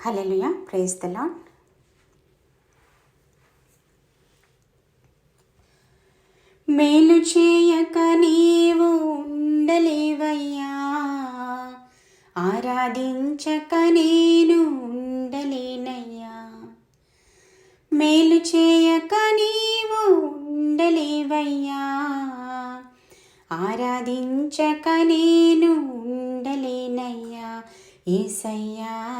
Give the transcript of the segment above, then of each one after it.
Hallelujah praise the lord మేలు చేయక నీవు ఉండలేవయ్యా. ఆరాధించక నేను ఉండలేనయ్యా. మేలు చేయక నీవు ఉండలేవయ్యా. ఆరాధించక నేను ఉండలేనయ్యా. ఏసయ్యా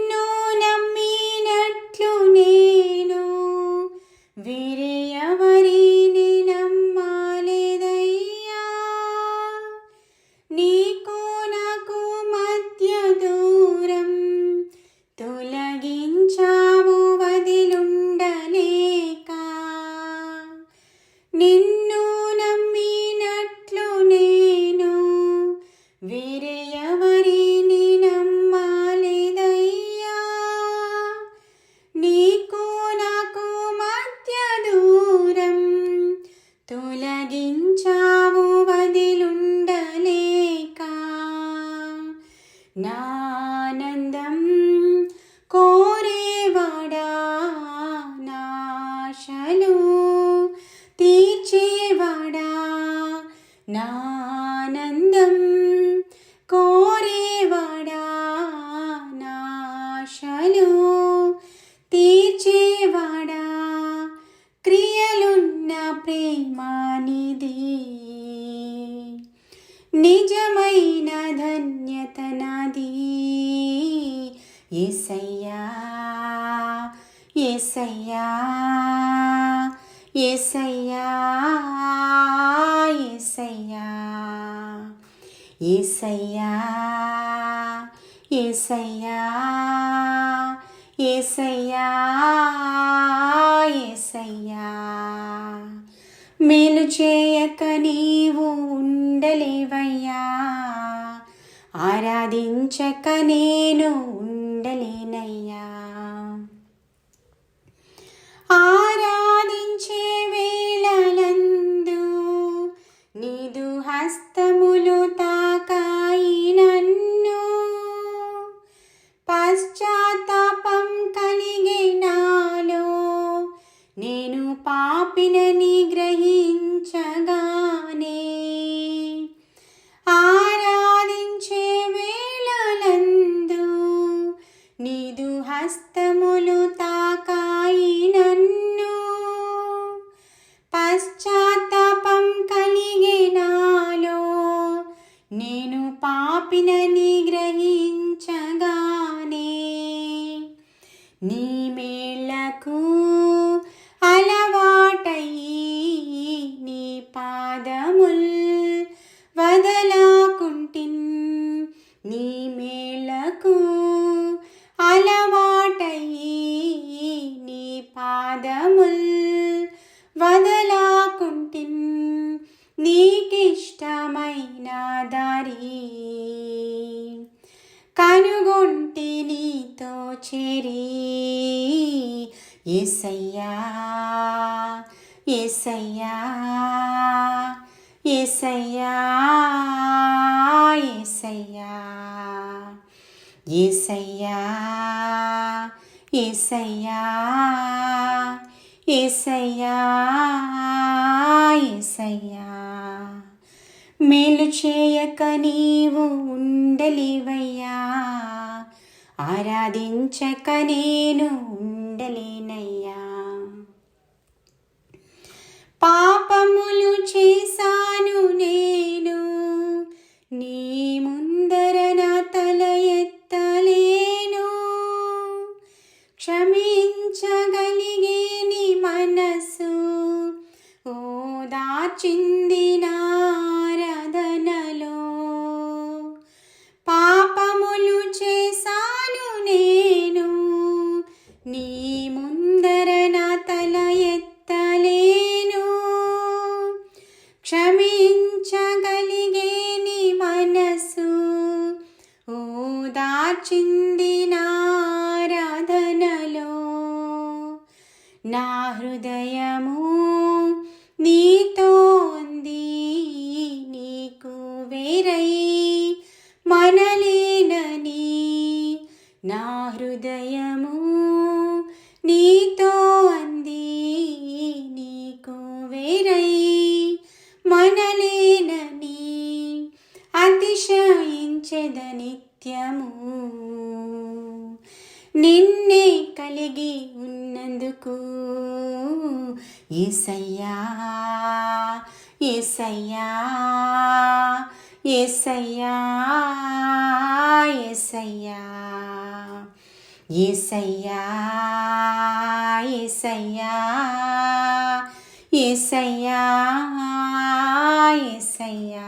ఏసయ్యా ఏసయ్యా ఏసయ్యా ఏసయ్యా ఏసయ్యా ఏసయ్యా ఏసయ్యా ఏసయ్యా. మేలు చేయక నీవు ఉండలేవయ్యా. ఆరాధించక నేను పాపినని గ్రహించగానే నీ మేళ్ళకు అలవాటయి నీ పాదముల్ వదలాకుంటిన్. నీ మేళ్ళకు అలవాటయి నీ పాదముల్ వదలాకుంటిన్. నీ ఏసయ్యా ఏసయ్యా ఏసయ్యా ఏసయ్యా ఏసయ్యా ఏసయ్యా ఏసయ్యా ఏసయ్యా. మేలు చేయక నీవు ఉండలేవయ్యా. ఆరాధించక నేను ఉండలేనయ్యా పాపములు చేశాను నేను నీ ముందర నా తల ఎత్తలేను. క్షమించగలిగే నీ మనసు ఓ దాచింది పాపములు చేశాను నేను నీ కాచింది నారాధనలో నా హృదయము నీతోంది నీకు వేరై మనలేనని. నా హృదయము నీతో అంది నీకు వేరై అతిశయించెద నిన్నే కలిగి ఉన్నందుకు ఏసయ్యా ఏసయ్యా ఏసయ్యా ఏసయ్యా ఏసయ్యా ఏసయ్యా ఏసయ్యా ఏసయ్యా.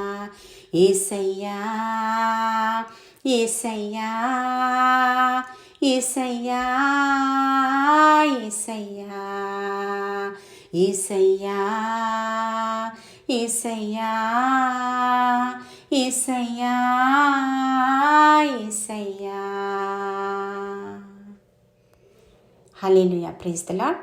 ఏసయ్యా ఏసయ్యా ఏసయ్యా ఏసయ్యా ఏసయ్యా ఏసయ్యా ఏసయ్యా ఏసయ్యా. Hallelujah praise the Lord